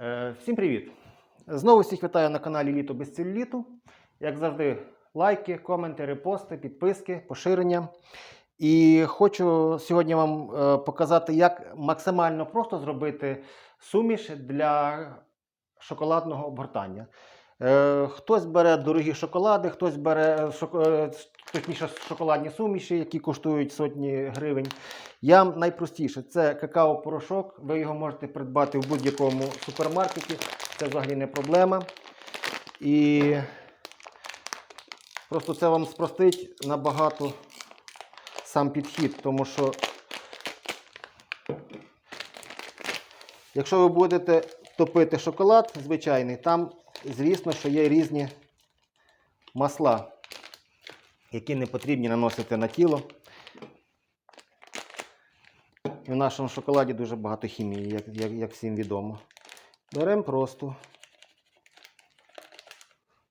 Е, Всім привіт! Знову всіх вітаю на каналі Літо без целлюліту. Як завжди, лайки, коменти, репости, підписки, поширення. І хочу сьогодні вам е, показати, як максимально просто зробити суміш для шоколадного обгортання. Е, Хтось бере дорогі шоколади, хтось бере е, точніше шоколадні суміші, які коштують сотні гривень. Я найпростіше це какао-порошок. Ви його можете придбати в будь-якому супермаркеті. Це взагалі не проблема. І просто це вам спростить набагато сам підхід, тому що якщо ви будете топити шоколад звичайний, там, звісно, що є різні масла, які не потрібні наносити на тіло. І в нашому шоколаді дуже багато хімії, як, як, як всім відомо. Беремо просто,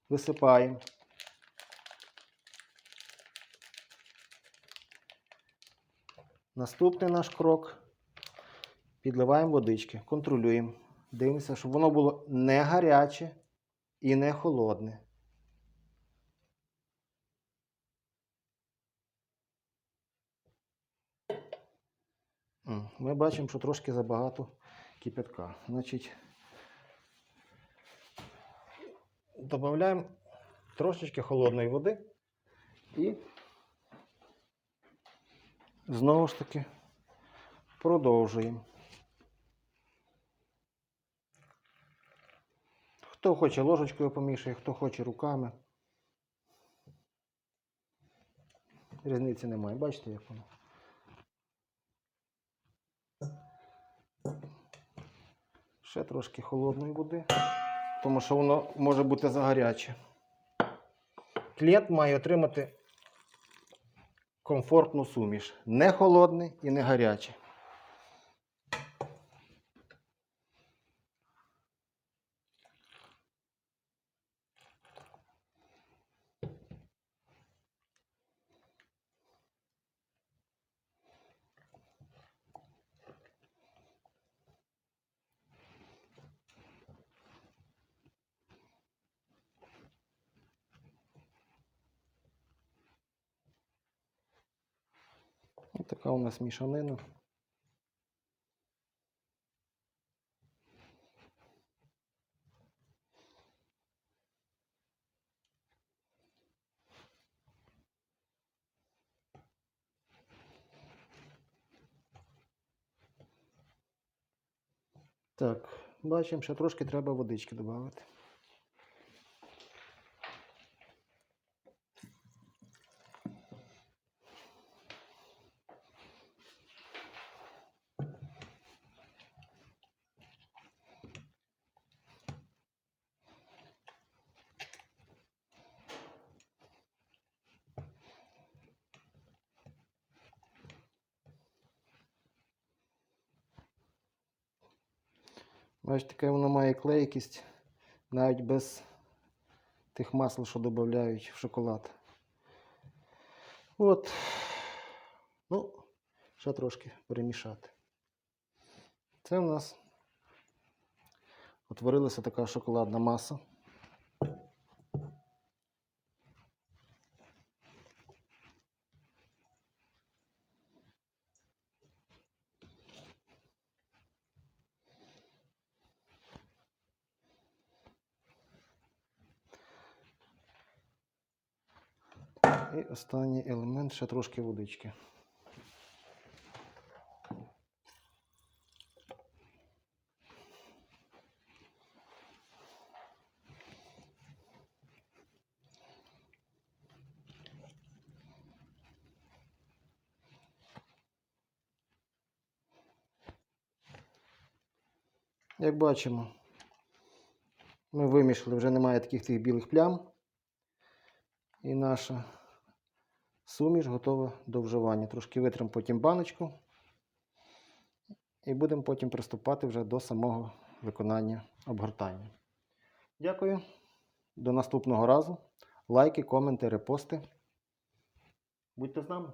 висипаємо. Наступний наш крок. Підливаємо водички, контролюємо. Дивимося, щоб воно було не гаряче і не холодне. Ми бачимо, що трошки забагато кипятка. Значить, додаємо трошечки холодної води і знову ж таки продовжуємо. Хто хоче ложечкою помішає, хто хоче руками. Різниці немає. Бачите, як воно? Ще трошки холодної води, тому що воно може бути загаряче. Клієнт має отримати комфортну суміш. Не холодне і не гаряче. Така у нас мішанина. Так, бачимо, ще трошки треба водички додати. Бачите, таке воно має клейкість навіть без тих масел, що додають в шоколад. От. Ну, ще трошки перемішати. Це у нас утворилася така шоколадна маса. І останній елемент ще трошки водички. Як бачимо, ми вимішали, вже немає таких тих білих плям. І наша суміш готова до вживання. Трошки витримо потім баночку. І будемо потім приступати вже до самого виконання обгортання. Дякую. До наступного разу. Лайки, коменти, репости. Будьте з нами.